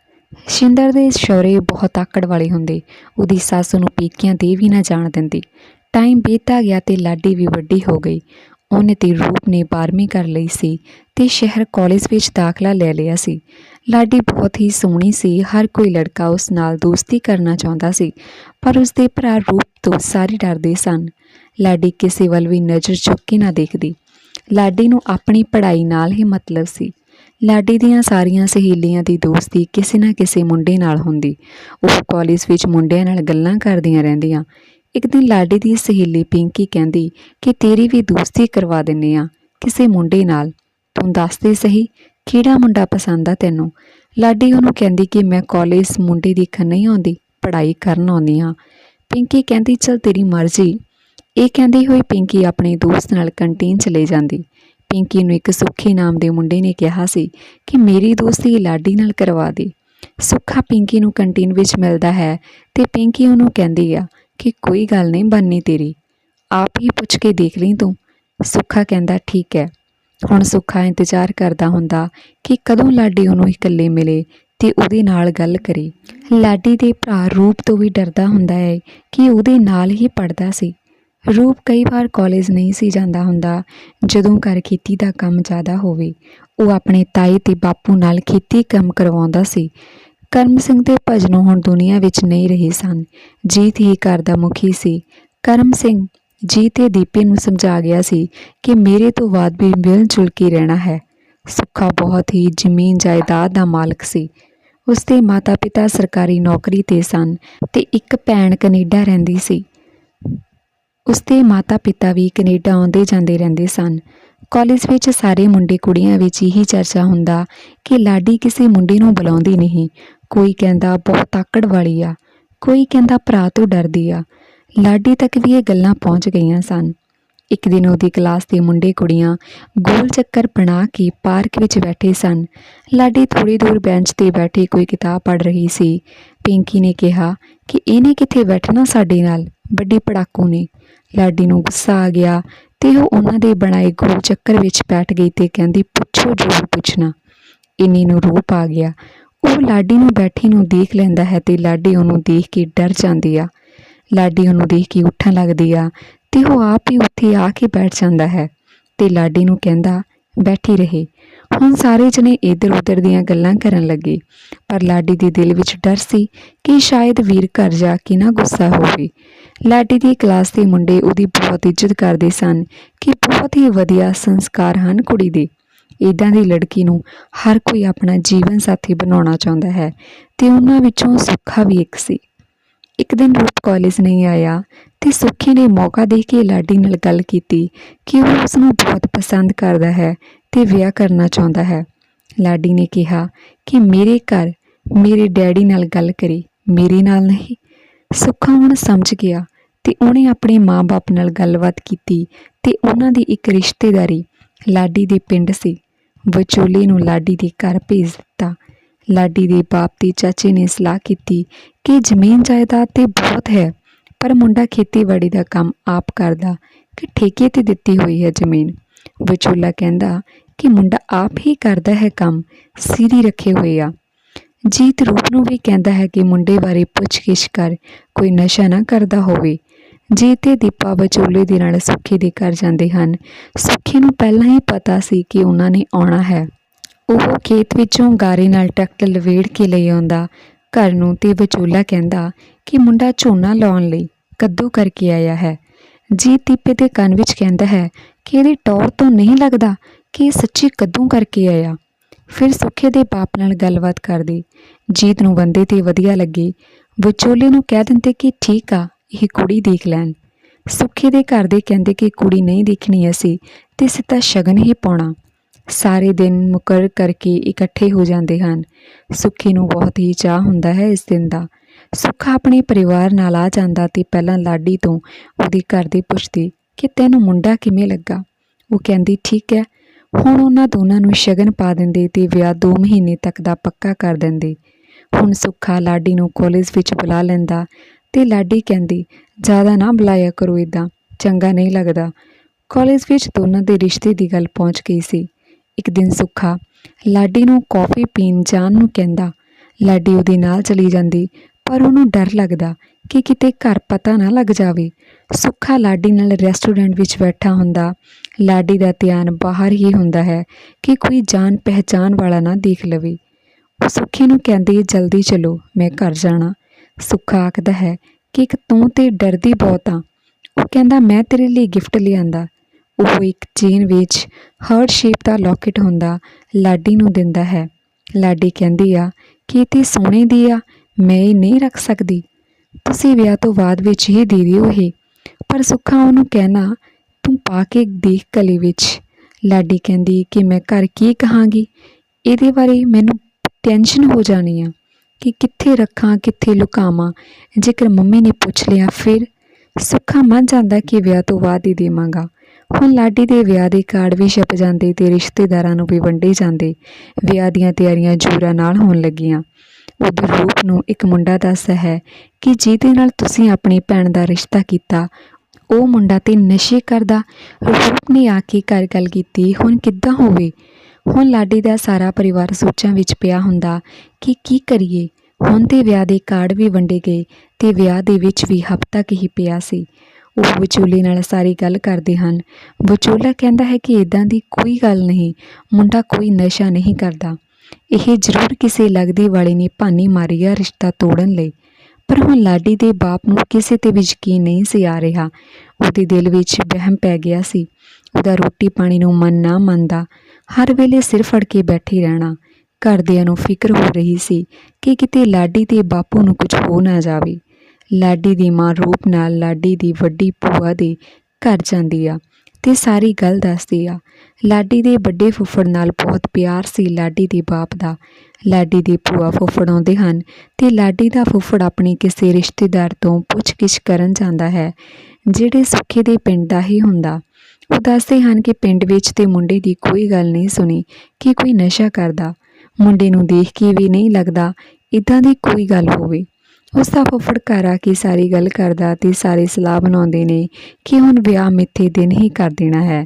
ਸ਼ਿੰਦਰ ਦੇ ਸ਼ੌਰੇ ਬਹੁਤ ਆਕੜ ਵਾਲੇ ਹੁੰਦੇ। ਉਹਦੀ ਸੱਸ ਨੂੰ ਪੇਕਿਆਂ ਦੇ ਵੀ ਨਾ ਜਾਣ ਦਿੰਦੀ। ਟਾਈਮ ਬੀਤਦਾ ਗਿਆ ਤੇ ਲਾਡੀ ਵੀ ਵੱਡੀ ਹੋ ਗਈ। ਉਹਨੇ ਤੇ ਰੂਪ ਨੇ 12ਵੀਂ ਕਰ ਲਈ ਸੀ ਤੇ ਸ਼ਹਿਰ ਕਾਲਜ ਵਿੱਚ ਦਾਖਲਾ ਲੈ ਲਿਆ ਸੀ। ਲਾਡੀ ਬਹੁਤ ਹੀ ਸੋਹਣੀ ਸੀ, ਹਰ ਕੋਈ ਲੜਕਾ ਉਸ ਨਾਲ ਦੋਸਤੀ ਕਰਨਾ ਚਾਹੁੰਦਾ ਸੀ, ਪਰ ਉਸਦੇ ਭਰਾ ਰੂਪ ਤੋਂ ਸਾਰੇ ਡਰਦੇ ਸਨ। ਲਾਡੀ ਕਿਸੇ ਵੱਲ ਵੀ ਨਜ਼ਰ ਚੁੱਕ ਕੇ ਨਾ ਦੇਖਦੀ। ਲਾਡੀ ਨੂੰ ਆਪਣੀ ਪੜ੍ਹਾਈ ਨਾਲ ਹੀ ਮਤਲਬ ਸੀ। ਲਾਡੀ ਦੀਆਂ ਸਾਰੀਆਂ ਸਹੇਲੀਆਂ ਦੀ ਦੋਸਤੀ ਕਿਸੇ ਨਾ ਕਿਸੇ ਮੁੰਡੇ ਨਾਲ ਹੁੰਦੀ। ਉਹ ਕਾਲਜ ਵਿੱਚ ਮੁੰਡਿਆਂ ਨਾਲ ਗੱਲਾਂ ਕਰਦੀਆਂ ਰਹਿੰਦੀਆਂ। ਇੱਕ ਦਿਨ ਲਾਡੀ ਦੀ ਸਹੇਲੀ ਪਿੰਕੀ ਕਹਿੰਦੀ ਕਿ ਤੇਰੀ ਵੀ ਦੋਸਤੀ ਕਰਵਾ ਦਿੰਨੇ ਆ ਕਿਸੇ ਮੁੰਡੇ ਨਾਲ। ਤੂੰ ਦੱਸ ਦੇ ਸਹੀ, ਕਿਹੜਾ ਮੁੰਡਾ ਪਸੰਦ ਆ ਤੈਨੂੰ? ਲਾਡੀ ਉਹਨੂੰ ਕਹਿੰਦੀ ਕਿ ਮੈਂ ਕਾਲਜ ਮੁੰਡੇ ਦੇਖਣ ਨਹੀਂ ਆਉਂਦੀ, ਪੜ੍ਹਾਈ ਕਰਨ ਆਉਂਦੀ ਹਾਂ ਪਿੰਕੀ ਕਹਿੰਦੀ, ਚਲ ਤੇਰੀ ਮਰਜ਼ੀ। ਇਹ ਕਹਿੰਦੀ ਹੋਈ ਪਿੰਕੀ ਆਪਣੇ ਦੋਸਤ ਨਾਲ ਕੰਟੀਨ ਚਲੇ ਜਾਂਦੀ। ਪਿੰਕੀ ਨੂੰ ਇੱਕ ਸੁੱਖੀ ਨਾਮ ਦੇ ਮੁੰਡੇ ਨੇ ਕਿਹਾ ਸੀ ਕਿ ਮੇਰੀ ਦੋਸਤੀ ਲਾਡੀ ਨਾਲ ਕਰਵਾ ਦੇ। ਸੁੱਖਾ ਪਿੰਕੀ ਨੂੰ ਕੰਟੀਨ ਵਿੱਚ ਮਿਲਦਾ ਹੈ ਤੇ ਪਿੰਕੀ ਉਹਨੂੰ ਕਹਿੰਦੀ ਆ ਕਿ ਕੋਈ ਗੱਲ ਨਹੀਂ ਬੰਨੀ ਤੇਰੀ। ਆਪ ਹੀ ਪੁੱਛ ਕੇ ਦੇਖ ਲਈ ਤੂੰ। ਸੁੱਖਾ ਕਹਿੰਦਾ, ਠੀਕ ਹੈ। ਹੁਣ ਸੁੱਖਾ ਇੰਤਜ਼ਾਰ ਕਰਦਾ ਹੁੰਦਾ ਕਿ ਕਦੋਂ ਲਾਡੀ ਉਹਨੂੰ ਇਕੱਲੇ ਮਿਲੇ ਤੇ ਉਹਦੇ ਨਾਲ ਗੱਲ ਕਰੇ। ਲਾਡੀ ਦੇ ਭਰਾ ਰੂਪ ਤੋਂ ਵੀ ਡਰਦਾ ਹੁੰਦਾ ਹੈ ਕਿ ਉਹਦੇ ਨਾਲ ਹੀ ਪੜਦਾ ਸੀ। ਰੂਪ ਕਈ ਵਾਰ ਕਾਲਜ ਨਹੀਂ ਸੀ ਜਾਂਦਾ ਹੁੰਦਾ। ਜਦੋਂ ਘਰ ਖੇਤੀ ਦਾ ਕੰਮ ਜ਼ਿਆਦਾ ਹੋਵੇ, ਉਹ ਆਪਣੇ ਤਾਈ ਤੇ ਬਾਪੂ ਨਾਲ ਖੇਤੀ ਕੰਮ ਕਰਵਾਉਂਦਾ ਸੀ। ਕਰਮ ਸਿੰਘ ਦੇ ਭਜਨੋਂ ਹੁਣ ਦੁਨੀਆ ਵਿੱਚ ਨਹੀਂ ਰਹੇ ਸਨ। ਜੀਤ ਹੀ ਘਰ ਦਾ ਮੁਖੀ ਸੀ। ਕਰਮ ਸਿੰਘ ਜੀਤ ਤੇ ਦੀਪੇ ਨੂੰ ਸਮਝਾ ਗਿਆ ਸੀ ਕਿ ਮੇਰੇ ਤੋਂ ਬਾਅਦ ਵੀ ਮਿਲ ਜੁਲ ਕੇ ਰਹਿਣਾ ਹੈ। ਸੁੱਖਾ ਬਹੁਤ ਹੀ ਜ਼ਮੀਨ ਜਾਇਦਾਦ ਦਾ ਮਾਲਕ ਸੀ। ਉਸਦੇ ਮਾਤਾ-ਪਿਤਾ ਸਰਕਾਰੀ ਨੌਕਰੀ ਤੇ ਸਨ ਤੇ ਇੱਕ ਭੈਣ ਕੈਨੇਡਾ ਰਹਿੰਦੀ ਸੀ। ਉਸਦੇ ਮਾਤਾ-ਪਿਤਾ ਵੀ ਕੈਨੇਡਾ ਆਉਂਦੇ ਜਾਂਦੇ ਰਹਿੰਦੇ ਸਨ। ਕਾਲਜ ਵਿੱਚ ਸਾਰੇ ਮੁੰਡੇ ਕੁੜੀਆਂ ਵਿੱਚ ਇਹੀ ਚਰਚਾ ਹੁੰਦਾ ਕਿ ਲਾਡੀ ਕਿਸੇ ਮੁੰਡੇ ਨੂੰ ਬੁਲਾਉਂਦੀ ਨਹੀਂ। ਕੋਈ ਕਹਿੰਦਾ, ਬਹੁਤ ਆਕੜ ਵਾਲੀ ਆ। ਕੋਈ ਕਹਿੰਦਾ, ਭਰਾ ਤੋਂ ਡਰਦੀ ਆ। ਲਾਡੀ ਤੱਕ ਵੀ ਇਹ ਗੱਲਾਂ ਪਹੁੰਚ ਗਈਆਂ ਸਨ। ਇੱਕ ਦਿਨ ਉਹਦੀ ਕਲਾਸ ਦੇ ਮੁੰਡੇ ਕੁੜੀਆਂ ਗੋਲ ਚੱਕਰ ਬਣਾ ਕੇ ਪਾਰਕ ਵਿੱਚ ਬੈਠੇ ਸਨ। ਲਾਡੀ ਥੋੜੀ ਦੂਰ ਬੈਂਚ ਤੇ ਬੈਠੇ ਕੋਈ ਕਿਤਾਬ ਪੜ੍ਹ ਰਹੀ ਸੀ। ਪਿੰਕੀ ਨੇ ਕਿਹਾ ਕਿ, ਇਹਨੇ ਕਿੱਥੇ ਬੈਠਣਾ ਸਾਡੇ ਨਾਲ? ਵੱਡੀ ਪੜਾਕੂ ਨੇ। ਲਾਡੀ ਨੂੰ ਗੁੱਸਾ ਆ ਗਿਆ ਤੇ ਉਹ ਉਹਨਾਂ ਦੇ ਬਣਾਏ ਗੋਲ ਚੱਕਰ ਵਿੱਚ ਬੈਠ ਗਈ ਤੇ ਕਹਿੰਦੀ, ਪੁੱਛੋ ਜੋ ਪੁੱਛਣਾ। ਇੰਨੀ ਨੂੰ ਰੂਪ ਆ ਗਿਆ। ਉਹ ਲਾਡੀ ਨੂੰ ਬੈਠੀ ਨੂੰ ਦੇਖ ਲੈਂਦਾ ਹੈ ਤੇ ਲਾਡੀ ਉਹਨੂੰ ਦੇਖ ਕੇ ਡਰ ਜਾਂਦੀ ਆ। ਲਾਡੀ ਉਹਨੂੰ ਦੇਖ ਕੇ ਉੱਠਣ ਲੱਗਦੀ ਆ ਤੇ ਉਹ ਆਪ ਹੀ ਉੱਥੇ ਆ ਕੇ ਬੈਠ ਜਾਂਦਾ ਹੈ ਤੇ ਲਾਡੀ ਨੂੰ ਕਹਿੰਦਾ, ਬੈਠੀ ਰਹੇ। ਹੁਣ ਸਾਰੇ ਜਣੇ ਇੱਧਰ ਉੱਧਰ ਦੀਆਂ ਗੱਲਾਂ ਕਰਨ ਲੱਗੇ। ਪਰ ਲਾਡੀ ਦੇ ਦਿਲ ਵਿੱਚ ਡਰ ਸੀ ਕਿ ਸ਼ਾਇਦ ਵੀਰ ਘਰ ਜਾ ਕੇ ਨਾ ਗੁੱਸਾ ਹੋਵੇ। ਲਾਡੀ ਦੀ ਕਲਾਸ ਦੇ ਮੁੰਡੇ ਉਹਦੀ ਬਹੁਤ ਇੱਜ਼ਤ ਕਰਦੇ ਸਨ ਕਿ ਬਹੁਤ ਹੀ ਵਧੀਆ ਸੰਸਕਾਰ ਹਨ ਕੁੜੀ ਦੇ। ਇਦਾਂ ਦੀ ਲੜਕੀ ਨੂੰ ਹਰ ਕੋਈ ਆਪਣਾ ਜੀਵਨ ਸਾਥੀ ਬਣਾਉਣਾ ਚਾਹੁੰਦਾ ਹੈ ਤੇ ਉਹਨਾਂ ਵਿੱਚੋਂ ਸੁੱਖਾ ਵੀ ਇੱਕ ਸੀ। ਇੱਕ ਦਿਨ ਰੂਪ ਕਾਲਜ ਨਹੀਂ ਆਇਆ ਤੇ ਸੁੱਖੀ ਨੇ ਮੌਕਾ ਦੇ ਕੇ ਲਾਡੀ ਨਾਲ ਗੱਲ ਕੀਤੀ ਕਿ ਉਹ ਉਸ ਨੂੰ ਬਹੁਤ ਪਸੰਦ ਕਰਦਾ ਹੈ ਤੇ ਵਿਆਹ ਕਰਨਾ ਚਾਹੁੰਦਾ ਹੈ। ਲਾਡੀ ਨੇ ਕਿਹਾ ਕਿ ਮੇਰੇ ਘਰ ਮੇਰੇ ਡੈਡੀ ਨਾਲ ਗੱਲ ਕਰੀ, ਮੇਰੇ ਨਾਲ ਨਹੀਂ। ਸੁੱਖਾ ਹੁਣ ਸਮਝ ਗਿਆ ਤੇ ਉਹਨੇ ਆਪਣੇ ਮਾਂ-ਬਾਪ ਨਾਲ ਗੱਲਬਾਤ ਕੀਤੀ ਤੇ ਉਹਨਾਂ ਦੀ ਇੱਕ ਰਿਸ਼ਤੇਦਾਰੀ ਲਾਡੀ ਦੇ ਪਿੰਡ ਸੀ। ਵਿਚੋਲੇ ਨੂੰ ਲਾਡੀ ਦੇ ਘਰ ਭੇਜ ਦਿੱਤਾ। ਲਾਡੀ ਦੇ ਬਾਪ ਤੇ ਚਾਚੇ ਨੇ ਸਲਾਹ ਕੀਤੀ ਕਿ ਜ਼ਮੀਨ ਜਾਇਦਾਦ ਤੇ ਬਹੁਤ ਹੈ, ਪਰ ਮੁੰਡਾ ਖੇਤੀਬਾੜੀ ਦਾ ਕੰਮ ਆਪ ਕਰਦਾ, ਕਿ ਠੇਕੇ ਤੇ ਦਿੱਤੀ ਹੋਈ ਹੈ ਜ਼ਮੀਨ। ਵਿਚੋਲਾ ਕਹਿੰਦਾ, ਕਿ ਮੁੰਡਾ ਆਪ ਹੀ ਕਰਦਾ ਹੈ ਕੰਮ, ਸਿਰੀ ਰੱਖੇ ਹੋਏ ਆ। ਜੀਤ ਰੂਪ ਨੂੰ ਵੀ ਕਹਿੰਦਾ ਹੈ ਕਿ ਮੁੰਡੇ ਬਾਰੇ ਪੁੱਛਗਿੱਛ ਕਰ, ਕੋਈ ਨਸ਼ਾ ਨਾ ਕਰਦਾ ਹੋਵੇ। ਜੀਤ ਤੇ ਦੀਪਾ ਵਿਚੋਲੇ ਦੇ ਨਾਲ ਸੁੱਖੀ ਦੇ ਘਰ ਜਾਂਦੇ ਹਨ। ਸੁੱਖੀ ਨੂੰ ਪਹਿਲਾਂ ਹੀ ਪਤਾ ਸੀ ਕਿ ਉਹਨਾਂ ਨੇ ਆਉਣਾ ਹੈ। ਉਹ ਖੇਤ ਵਿੱਚੋਂ ਗਾਰੇ ਨਾਲ ਟਰੈਕਟਰ ਲਵੇੜ ਕੇ ਲਈ ਆਉਂਦਾ, ਘਰ ਨੂੰ ਤੇ ਵਿਚੋਲਾ ਕਹਿੰਦਾ ਕਿ ਮੁੰਡਾ ਝੋਨਾ ਲਾਉਣ ਲਈ ਕੱਦੂ ਕਰਕੇ ਆਇਆ ਹੈ। ਜੀਤ ਦੀਪੇ ਦੇ ਕੰਨ ਵਿੱਚ ਕਹਿੰਦਾ ਹੈ ਕਿ ਇਹਦੀ ਟੌਰ ਤੋਂ ਨਹੀਂ ਲੱਗਦਾ ਕਿ ਇਹ ਸੱਚੀ ਕੱਦੂ ਕਰਕੇ ਆਇਆ। ਫਿਰ ਸੁੱਖੇ ਦੇ ਬਾਪ ਨਾਲ ਗੱਲਬਾਤ ਕਰਦੀ। ਜੀਤ ਨੂੰ ਬੰਦੇ ਤੇ ਵਧੀਆ ਲੱਗੀ। ਵਿਚੋਲੇ ਨੂੰ ਕਹਿ ਦਿੰਦੇ ਕਿ ਠੀਕ ਆ, ਇਹ ਕੁੜੀ ਦੇਖ ਲੈਣ। ਸੁੱਖੇ ਦੇ ਘਰ ਦੇ ਕਹਿੰਦੇ ਕਿ ਕੁੜੀ ਨਹੀਂ ਦੇਖਣੀ ਅਸੀਂ ਤੇ ਸਿੱਧਾ ਸ਼ਗਨ ਹੀ ਪਾਉਣਾ। ਸਾਰੇ ਦਿਨ ਮੁਕਰ ਕਰਕੇ ਇਕੱਠੇ ਹੋ ਜਾਂਦੇ ਹਨ। ਸੁੱਖੀ ਨੂੰ ਬਹੁਤ ਹੀ ਚਾਹ ਹੁੰਦਾ ਹੈ ਇਸ ਦਿਨ ਦਾ। ਸੁੱਖਾ ਆਪਣੇ ਪਰਿਵਾਰ ਨਾਲ ਆ ਜਾਂਦਾ ਤੇ ਪਹਿਲਾਂ ਲਾਡੀ ਤੋਂ ਉਹਦੇ ਘਰ ਦੇ ਪੁੱਛਦੀ ਕਿ ਤੈਨੂੰ ਮੁੰਡਾ ਕਿਵੇਂ ਲੱਗਾ? ਉਹ ਕਹਿੰਦੀ, ਠੀਕ ਹੈ ਹੁਣ ਉਹਨਾਂ ਦੋਨਾਂ ਨੂੰ ਸ਼ਗਨ ਪਾ ਦਿੰਦੇ ਤੇ ਵਿਆਹ 2 ਮਹੀਨੇ ਤੱਕ ਦਾ ਪੱਕਾ ਕਰ ਦਿੰਦੇ। ਹੁਣ ਸੁੱਖਾ ਲਾਡੀ ਨੂੰ ਕਾਲਜ ਵਿੱਚ ਬੁਲਾ ਲੈਂਦਾ ਤੇ ਲਾਡੀ ਕਹਿੰਦੀ, ਜ਼ਿਆਦਾ ਨਾ ਬੁਲਾਇਆ ਕਰੋ ਇਦਾਂ ਚੰਗਾ ਨਹੀਂ ਲੱਗਦਾ। ਕਾਲਜ ਵਿੱਚ ਦੋਨਾਂ ਦੇ ਰਿਸ਼ਤੇ ਦੀ ਗੱਲ ਪਹੁੰਚ ਗਈ ਸੀ। ਇੱਕ ਦਿਨ ਸੁੱਖਾ ਲਾਡੀ ਨੂੰ ਕੌਫੀ ਪੀਣ ਜਾਣ ਨੂੰ ਕਹਿੰਦਾ, ਲਾਡੀ ਉਹਦੇ ਨਾਲ ਚਲੀ ਜਾਂਦੀ। ਪਰ ਉਹਨੂੰ ਡਰ ਲੱਗਦਾ ਕਿ ਕਿਤੇ ਘਰ ਪਤਾ ਨਾ ਲੱਗ ਜਾਵੇ। ਸੁੱਖਾ ਲਾਡੀ ਨਾਲ ਰੈਸਟੋਰੈਂਟ ਵਿੱਚ ਬੈਠਾ ਹੁੰਦਾ, ਲਾਡੀ ਦਾ ਧਿਆਨ ਬਾਹਰ ਹੀ ਹੁੰਦਾ ਹੈ ਕਿ ਕੋਈ ਜਾਣ ਪਹਿਚਾਨ ਵਾਲਾ ਨਾ ਦੇਖ ਲਵੇ। ਉਹ ਸੁੱਖੀ ਨੂੰ ਕਹਿੰਦੀ, ਜਲਦੀ ਚਲੋ, ਮੈਂ ਘਰ ਜਾਣਾ। ਸੁੱਖਾ ਆਖਦਾ ਹੈ ਕਿ ਇੱਕ ਤੂੰ ਤੇ ਡਰਦੀ ਬਹੁਤ ਆ। ਉਹ ਕਹਿੰਦਾ, ਮੈਂ ਤੇਰੇ ਲਈ ਗਿਫਟ ਲਿਆਂਦਾ। ਉਹ ਇੱਕ ਚੇਨ ਵਿੱਚ ਹਾਰਟ ਸ਼ੇਪ ਦਾ ਲੋਕਟ ਹੁੰਦਾ ਲਾਡੀ ਨੂੰ ਦਿੰਦਾ ਹੈ। ਲਾਡੀ ਕਹਿੰਦੀ ਆ, ਕਿ ਤੇ ਸੋਨੇ ਦੀ ਆ? ਮੈਂ ਇਹ ਨਹੀਂ ਰੱਖ ਸਕਦੀ। ਤੁਸੀਂ ਵਿਆਹ ਤੋਂ ਬਾਅਦ ਵਿੱਚ ਹੀ ਦੇ ਦਿਓ ਇਹ ਪਰ ਸੁੱਖਾ ਉਹਨੂੰ ਕਹਿਣਾ, ਤੂੰ ਪਾ ਕੇ ਦੇਖ ਕਲੀ ਵਿੱਚ। ਲਾਡੀ ਕਹਿੰਦੀ ਕਿ ਮੈਂ ਘਰ ਕੀ ਕਹਾਂਗੀ? ਇਹਦੇ ਬਾਰੇ ਮੈਨੂੰ ਟੈਨਸ਼ਨ ਹੋ ਜਾਣੀ ਆ ਕਿ ਕਿੱਥੇ ਰੱਖਾਂ, ਕਿੱਥੇ ਲੁਕਾਵਾਂ। ਜੇਕਰ ਮੰਮੀ ਨੇ ਪੁੱਛ ਲਿਆ ਫਿਰ ਸੁੱਖਾ ਮੰਨ ਜਾਂਦਾ ਕਿ ਵਿਆਹ ਤੋਂ ਬਾਅਦ ਹੀ ਦੇਵਾਂਗਾ। ਹੁਣ ਲਾਡੀ ਦੇ ਵਿਆਹ ਦੇ ਕਾਰਡ ਵੀ ਛਪ ਜਾਂਦੇ ਤੇ ਰਿਸ਼ਤੇਦਾਰਾਂ ਨੂੰ ਵੀ ਵੰਡੇ ਜਾਂਦੇ। ਵਿਆਹ ਦੀਆਂ ਤਿਆਰੀਆਂ ਜੋਰਾਂ ਨਾਲ ਹੋਣ ਲੱਗੀਆਂ। ਉਦੋਂ ਰੂਪ ਨੂੰ ਇੱਕ ਮੁੰਡਾ ਦੱਸਦਾ ਹੈ ਕਿ ਜਿਹਦੇ ਨਾਲ ਤੁਸੀਂ ਆਪਣੀ ਭੈਣ ਦਾ ਰਿਸ਼ਤਾ ਕੀਤਾ। ਉਹ ਮੁੰਡਾ ਤੇ ਨਸ਼ੇ ਕਰਦਾ, ਰੂਪ ਨੇ ਆ ਕੇ ਘਰ ਗੱਲ ਕੀਤੀ, ਹੁਣ ਕਿੱਦਾਂ ਹੋਵੇ? ਹੁਣ ਲਾਡੀ ਦਾ ਸਾਰਾ ਪਰਿਵਾਰ ਸੋਚਾਂ ਵਿੱਚ ਪਿਆ ਹੁੰਦਾ ਕਿ ਕੀ ਕਰੀਏ। ਹੁਣ ਤੇ ਵਿਆਹ ਦੇ ਕਾਰਡ ਵੀ ਵੰਡੇ ਗਏ ਤੇ ਵਿਆਹ ਦੇ ਵਿੱਚ ਵੀ ਹਫ਼ਤਾ ਕੁ ਹੀ ਪਿਆ ਸੀ। ਉਹ ਵਿਚੋਲੇ ਨਾਲ ਸਾਰੀ ਗੱਲ ਕਰਦੇ ਹਨ। ਵਿਚੋਲਾ ਕਹਿੰਦਾ ਹੈ ਕਿ ਇਦਾਂ ਦੀ ਕੋਈ ਗੱਲ ਨਹੀਂ, ਮੁੰਡਾ ਕੋਈ ਨਸ਼ਾ ਨਹੀਂ ਕਰਦਾ। ਇਹ ਜ਼ਰੂਰ ਕਿਸੇ ਲੱਗਦੀ ਵਾਲੇ ਨੇ ਭਾਨੀ ਮਾਰੀ ਆ ਰਿਸ਼ਤਾ ਤੋੜਨ ਲਈ। ਪਰ ਹੁਣ ਲਾਡੀ ਦੇ ਬਾਪ ਨੂੰ ਕਿਸੇ ਤੇ ਵੀ ਯਕੀਨ ਨਹੀਂ ਸੀ ਆ ਰਿਹਾ। ਉਹਦੇ ਦਿਲ ਵਿੱਚ ਵਹਿਮ ਪੈ ਗਿਆ ਸੀ। ਉਹਦਾ ਰੋਟੀ ਪਾਣੀ ਨੂੰ ਮਨ ਨਾ ਮੰਨਦਾ। ਹਰ ਵੇਲੇ ਸਿਰ ਫੜ ਕੇ ਬੈਠੇ ਰਹਿਣਾ ਘਰਦਿਆਂ ਨੂੰ ਫਿਕਰ ਹੋ ਰਹੀ ਸੀ ਕਿ ਕਿਤੇ ਲਾਡੀ ਦੇ ਬਾਪੂ ਨੂੰ ਕੁਝ ਹੋ ਨਾ ਜਾਵੇ। ਲਾਡੀ ਦੀ ਮਾਂ ਰੂਪ ਨਾਲ ਲਾਡੀ ਦੀ ਵੱਡੀ ਭੂਆ ਦੇ ਘਰ ਜਾਂਦੀ ਆ। ਤੇ ਸਾਰੀ ਗੱਲ ਦੱਸਦੀ ਆ। ਲਾਡੀ ਦੇ ਵੱਡੇ ਫੁੱਫੜ ਨਾਲ ਬਹੁਤ ਪਿਆਰ ਸੀ ਲਾਡੀ ਦੇ ਬਾਪ ਦਾ। ਲਾਡੀ ਦੀ ਭੂਆ ਫੁੱਫੜ ਆਉਂਦੇ ਹਨ ਤੇ ਲਾਡੀ ਦਾ ਫੁੱਫੜ ਆਪਣੇ ਕਿਸੇ ਰਿਸ਼ਤੇਦਾਰ ਤੋਂ ਪੁੱਛਗਿੱਛ ਕਰਨ ਜਾਂਦਾ ਹੈ, ਜਿਹੜੇ ਸੁੱਖੇ ਦੇ ਪਿੰਡ ਦਾ ਹੀ ਹੁੰਦਾ। ਉਹ ਦੱਸਦੇ ਹਨ ਕਿ ਪਿੰਡ ਵਿੱਚ ਤੇ ਮੁੰਡੇ ਦੀ ਕੋਈ ਗੱਲ ਨਹੀਂ ਸੁਣੀ ਕਿ ਕੋਈ ਨਸ਼ਾ ਕਰਦਾ। ਮੁੰਡੇ ਨੂੰ ਦੇਖ ਕੇ ਵੀ ਨਹੀਂ ਲੱਗਦਾ ਇਦਾਂ ਦੀ ਕੋਈ ਗੱਲ ਹੋਵੇ। ਉਸ ਦਾ ਫੁੱਫੜ ਘਰ ਆ ਕੇ ਸਾਰੀ ਗੱਲ ਕਰਦਾ ਤੇ ਸਾਰੇ ਸਲਾਹ ਬਣਾਉਂਦੇ ਨੇ ਕਿ ਹੁਣ ਵਿਆਹ ਮਿੱਥੇ ਦਿਨ ਹੀ ਕਰ ਦੇਣਾ ਹੈ।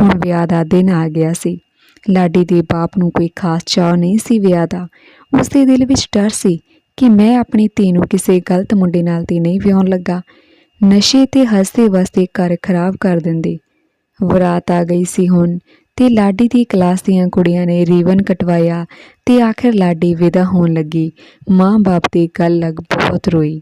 ਹੁਣ ਵਿਆਹ ਦਾ ਦਿਨ ਆ ਗਿਆ ਸੀ। ਲਾਡੀ ਦੇ ਬਾਪ ਨੂੰ ਕੋਈ ਖਾਸ ਚਾਅ ਨਹੀਂ ਸੀ ਵਿਆਹ ਦਾ। ਉਸ ਦੇ ਦਿਲ ਵਿੱਚ ਡਰ ਸੀ ਕਿ ਮੈਂ ਆਪਣੀ ਧੀ ਨੂੰ ਕਿਸੇ ਗਲਤ ਮੁੰਡੇ ਨਾਲ ਤੇ ਨਹੀਂ ਵਿਆਹਣ ਲੱਗਾ। ਨਸ਼ੇ ਤੇ ਹੱਸਦੇ ਵਸਦੇ ਘਰ ਖਰਾਬ ਕਰ ਦਿੰਦੇ। ਵਰਾਤ ਆ ਗਈ ਸੀ ਹੁਣ। ਤੇ ਲਾਡੀ ਦੀ ਕਲਾਸ ਦੀਆਂ ਕੁੜੀਆਂ ਨੇ ਰੀਵਨ ਕਟਵਾਇਆ ਤੇ ਆਖਿਰ ਲਾਡੀ ਵਿਦਾ ਹੋਣ ਲੱਗੀ। ਮਾਂ-ਬਾਪ ਦੀ ਗੱਲ ਲੱਗ ਬਹੁਤ ਰੋਈ।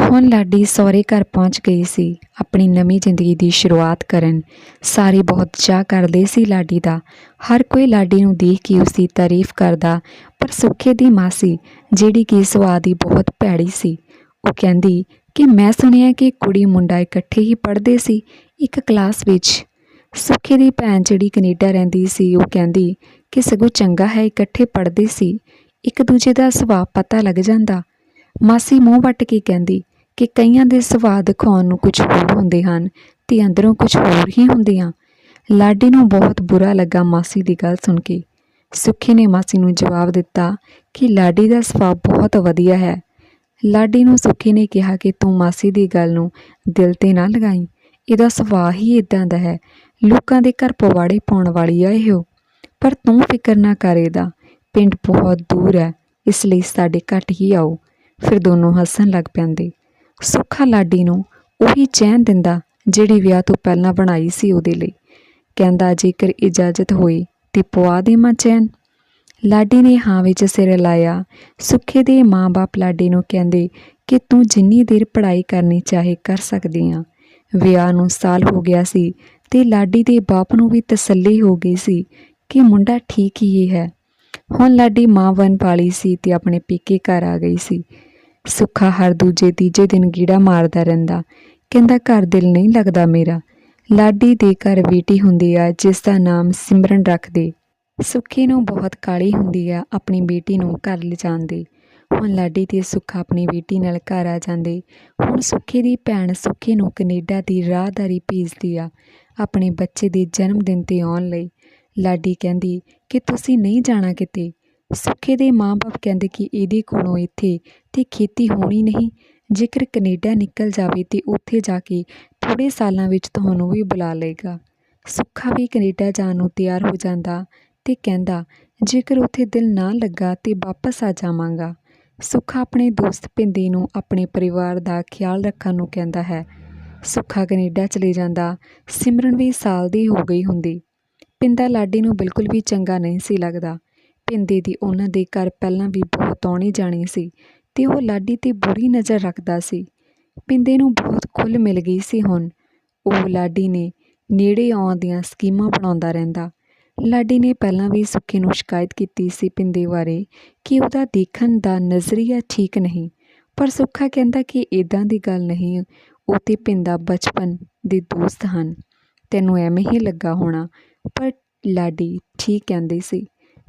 ਹੁਣ ਲਾਡੀ ਸਹੁਰੇ ਘਰ ਪਹੁੰਚ ਗਈ ਸੀ। ਆਪਣੀ ਨਵੀਂ ਜ਼ਿੰਦਗੀ ਦੀ ਸ਼ੁਰੂਆਤ ਕਰਨ। ਸਾਰੇ ਬਹੁਤ ਚਾਹ ਕਰਦੇ ਸੀ ਲਾਡੀ ਦਾ। ਹਰ ਕੋਈ ਲਾਡੀ ਨੂੰ ਦੇਖ ਕੇ ਉਸ ਦੀ ਤਾਰੀਫ ਕਰਦਾ, ਪਰ ਸੁੱਖੇ ਦੀ ਮਾਸੀ, ਜਿਹੜੀ ਕਿ ਸੁਆਦ ਦੀ ਬਹੁਤ ਭੈੜੀ ਸੀ, ਉਹ ਕਹਿੰਦੀ ਕਿ ਮੈਂ ਸੁਣਿਆ ਕਿ ਕੁੜੀ ਮੁੰਡਾ ਇਕੱਠੇ ਹੀ ਪੜ੍ਹਦੇ ਸੀ। ਇੱਕ ਕਲਾਸ ਵਿੱਚ ਸੁੱਖੇ ਦੀ ਭੈਣ ਜਿਹੜੀ ਕੈਨੇਡਾ ਰਹਿੰਦੀ ਸੀ, ਉਹ ਕਹਿੰਦੀ ਕਿ ਸਗੋਂ ਚੰਗਾ ਹੈ, ਇਕੱਠੇ ਪੜ੍ਹਦੇ ਸੀ। ਇੱਕ ਦੂਜੇ ਦਾ ਸੁਭਾਅ ਪਤਾ ਲੱਗ ਜਾਂਦਾ। ਮਾਸੀ ਮੂੰਹ ਵੱਟ ਕੇ ਕਹਿੰਦੀ ਕਿ ਕਈਆਂ ਦੇ ਸੁਭਾਅ ਦਿਖਾਉਣ ਨੂੰ ਕੁਝ ਹੋਰ ਹੁੰਦੇ ਹਨ ਤੇ ਅੰਦਰੋਂ ਕੁਝ ਹੋਰ ਹੀ ਹੁੰਦੇ ਆ ਲਾਡੀ ਨੂੰ ਬਹੁਤ ਬੁਰਾ ਲੱਗਾ ਮਾਸੀ ਦੀ ਗੱਲ ਸੁਣ ਕੇ। ਸੁੱਖੇ ਨੇ ਮਾਸੀ ਨੂੰ ਜਵਾਬ ਦਿੱਤਾ ਕਿ ਲਾਡੀ ਦਾ ਸੁਭਾਅ ਬਹੁਤ ਵਧੀਆ ਹੈ। ਲਾਡੀ ਨੂੰ ਸੁੱਖੇ ਨੇ ਕਿਹਾ ਕਿ ਤੂੰ ਮਾਸੀ ਦੀ ਗੱਲ ਨੂੰ ਦਿਲ ਤੇ ਨਾ ਲਗਾਈ। ਇਹਦਾ ਸੁਭਾਅ ਹੀ ਇਦਾਂ ਦਾ ਹੈ। ਲੋਕਾਂ ਦੇ ਘਰ ਪਵਾੜੇ ਪਾਉਣ ਵਾਲੀ ਆ ਇਹੋ। ਪਰ ਤੂੰ ਫਿਕਰ ਨਾ ਕਰ ਇਹਦਾ। ਪਿੰਡ ਬਹੁਤ ਦੂਰ ਹੈ, ਇਸ ਲਈ ਸਾਡੇ ਘੱਟ ਹੀ ਆਓ। ਫਿਰ ਦੋਨੋਂ ਹੱਸਣ ਲੱਗ ਪੈਂਦੇ। ਸੁੱਖਾ ਲਾਡੀ ਨੂੰ ਉਹੀ ਚੈਨ ਦਿੰਦਾ ਜਿਹੜੀ ਵਿਆਹ ਤੋਂ ਪਹਿਲਾਂ ਬਣਾਈ ਸੀ ਉਹਦੇ ਲਈ। ਕਹਿੰਦਾ, ਜੇਕਰ ਇਜਾਜ਼ਤ ਹੋਈ ਤੇ ਪਵਾ ਦੇਵਾਂ ਚੈਨ। ਲਾਡੀ ਨੇ ਹਾਂ ਵਿੱਚ ਸਿਰ ਲਾਇਆ ਸੁੱਖੇ ਦੇ ਮਾਂ-ਬਾਪ ਲਾਡੀ ਨੂੰ ਕਹਿੰਦੇ ਕਿ ਤੂੰ ਜਿੰਨੀ ਦੇਰ ਪੜ੍ਹਾਈ ਕਰਨੀ ਚਾਹੇ ਕਰ ਸਕਦੀ ਆ। ਵਿਆਹ ਨੂੰ ਸਾਲ ਹੋ ਗਿਆ ਸੀ ਤੇ ਲਾਡੀ ਦੇ ਬਾਪ ਨੂੰ ਵੀ ਤਸੱਲੀ ਹੋ ਗਈ ਸੀ ਕਿ ਮੁੰਡਾ ਠੀਕ ਹੀ ਹੈ। ਹੁਣ ਲਾਡੀ ਮਾਂ ਬਣ ਪਾਲੀ ਸੀ ਤੇ ਆਪਣੇ ਪੀਕੇ ਘਰ ਆ ਗਈ ਸੀ। ਸੁੱਖਾ ਹਰ ਦੂਜੇ ਤੀਜੇ ਦਿਨ ਗੀੜਾ ਮਾਰਦਾ ਰਹਿੰਦਾ। ਕਹਿੰਦਾ, ਘਰ ਦਿਲ ਨਹੀਂ ਲੱਗਦਾ ਮੇਰਾ। ਲਾਡੀ ਦੇ ਘਰ ਬੇਟੀ ਹੁੰਦੀ ਆ, ਜਿਸ ਦਾ ਨਾਮ ਸਿਮਰਨ ਰੱਖਦੇ। ਸੁੱਖੀ ਨੂੰ ਬਹੁਤ ਕਾਲੀ ਹੁੰਦੀ ਆ ਆਪਣੀ ਬੇਟੀ ਨੂੰ ਘਰ ਲਿਜਾਣ ਦੀ। ਹੁਣ ਲਾਡੀ ਤੇ ਸੁੱਖਾ ਆਪਣੀ ਬੇਟੀ ਨਾਲ ਘਰ ਆ ਜਾਂਦੇ। ਹੁਣ ਸੁੱਖੇ ਦੀ ਭੈਣ ਸੁੱਖੇ ਨੂੰ ਕੈਨੇਡਾ ਦੀ ਰਾਹਦਾਰੀ ਭੇਜਦੀ ਆ। ਆਪਣੇ ਬੱਚੇ ਦੇ ਜਨਮ ਦਿਨ ਤੇ ਆਉਣ ਲਈ। ਲਾਡੀ ਕਹਿੰਦੀ, ਕਿ ਤੁਸੀਂ ਨਹੀਂ ਜਾਣਾ ਕਿਤੇ? ਸੁੱਖੇ ਦੇ ਮਾਂ-ਬਾਪ ਕਹਿੰਦੇ ਕਿ ਇਹਦੇ ਕੋਲੋਂ ਇੱਥੇ ਤੇ ਖੇਤੀ ਹੋਣੀ ਨਹੀਂ। ਜੇਕਰ ਕੈਨੇਡਾ ਨਿਕਲ ਜਾਵੇ ਤੇ ਉੱਥੇ ਜਾ ਕੇ ਥੋੜੇ ਸਾਲਾਂ ਵਿੱਚ ਤੁਹਾਨੂੰ ਵੀ ਬੁਲਾ ਲਏਗਾ। ਸੁੱਖਾ ਵੀ ਕੈਨੇਡਾ ਜਾਣ ਨੂੰ ਤਿਆਰ ਹੋ ਜਾਂਦਾ ਤੇ ਕਹਿੰਦਾ, ਜੇਕਰ ਉੱਥੇ ਦਿਲ ਨਾ ਲੱਗਾ ਤੇ ਵਾਪਸ ਆ ਜਾਵਾਂਗਾ। ਸੁੱਖਾ ਆਪਣੇ ਦੋਸਤ ਪਿੰਦੀ ਨੂੰ ਆਪਣੇ ਪਰਿਵਾਰ ਦਾ ਖਿਆਲ ਰੱਖਣ ਨੂੰ ਕਹਿੰਦਾ ਹੈ। ਸੁੱਖਾ ਕੈਨੇਡਾ ਚਲੇ ਜਾਂਦਾ। ਸਿਮਰਨ ਵੀ ਸਾਲ ਦੀ ਹੋ ਗਈ ਹੁੰਦੀ। ਪਿੰਦਾ ਲਾਡੀ ਨੂੰ ਬਿਲਕੁਲ ਵੀ ਚੰਗਾ ਨਹੀਂ ਸੀ ਲੱਗਦਾ। ਪਿੰਦੇ ਦੀ ਉਹਨਾਂ ਦੇ ਘਰ ਪਹਿਲਾਂ ਵੀ ਬਹੁਤ ਆਉਣੀ ਜਾਣੀ ਸੀ ਤੇ ਉਹ ਲਾਡੀ ਤੇ ਬੁਰੀ ਨਜ਼ਰ ਰੱਖਦਾ ਸੀ। ਪਿੰਦੇ ਨੂੰ ਬਹੁਤ ਖੁੱਲ੍ਹ ਮਿਲ ਗਈ ਸੀ ਹੁਣ। ਉਹ ਲਾਡੀ ਨੇ ਨੇੜੇ ਆਉਣ ਦੀਆਂ ਸਕੀਮਾਂ ਬਣਾਉਂਦਾ ਰਹਿੰਦਾ। ਲਾਡੀ ਨੇ ਪਹਿਲਾਂ ਵੀ ਸੁੱਖੇ ਨੂੰ ਸ਼ਿਕਾਇਤ ਕੀਤੀ ਸੀ ਪਿੰਦੇ ਬਾਰੇ ਕਿ ਉਹਦਾ ਦੇਖਣ ਦਾ ਨਜ਼ਰੀਆ ਠੀਕ ਨਹੀਂ। ਪਰ ਸੁੱਖਾ ਕਹਿੰਦਾ ਕਿ ਇਦਾਂ ਦੀ ਗੱਲ ਨਹੀਂ ਉਹ ਅਤੇ ਪਿੰਦਾ ਬਚਪਨ ਦੇ ਦੋਸਤ ਹਨ। ਤੈਨੂੰ ਐਵੇਂ ਹੀ ਲੱਗਾ ਹੋਣਾ, ਪਰ ਲਾਡੀ ਠੀਕ ਕਹਿੰਦੀ ਸੀ।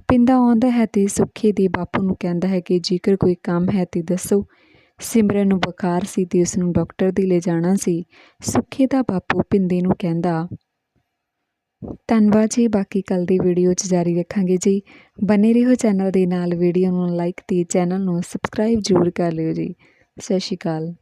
ਪਿੰਦਾ ਆਉਂਦਾ ਹੈ ਅਤੇ ਸੁੱਖੇ ਦੇ ਬਾਪੂ ਨੂੰ ਕਹਿੰਦਾ ਹੈ ਕਿ ਜੇਕਰ ਕੋਈ ਕੰਮ ਹੈ ਤੇ ਦੱਸੋ। ਸਿਮਰਨ ਨੂੰ ਬੁਖਾਰ ਸੀ ਤੇ ਉਸ ਨੂੰ ਡਾਕਟਰ ਦੇ ਲੈ ਜਾਣਾ ਸੀ। ਸੁੱਖੇ ਦਾ ਬਾਪੂ ਪਿੰਦੇ ਨੂੰ ਕਹਿੰਦਾ, ਧੰਨਵਾਦ ਜੀ, ਬਾਕੀ ਕੱਲ ਦੀ ਵੀਡੀਓ 'ਚ ਜਾਰੀ ਰੱਖਾਂਗੇ ਜੀ। ਬਨੇ ਰਹੋ ਚੈਨਲ ਦੇ ਨਾਲ, ਵੀਡੀਓ ਨੂੰ ਲਾਈਕ ਤੇ ਚੈਨਲ ਨੂੰ ਸਬਸਕ੍ਰਾਈਬ ਜ਼ਰੂਰ ਕਰ ਲਿਓ ਜੀ। ਸਤਿ ਸ਼੍ਰੀ ਅਕਾਲ।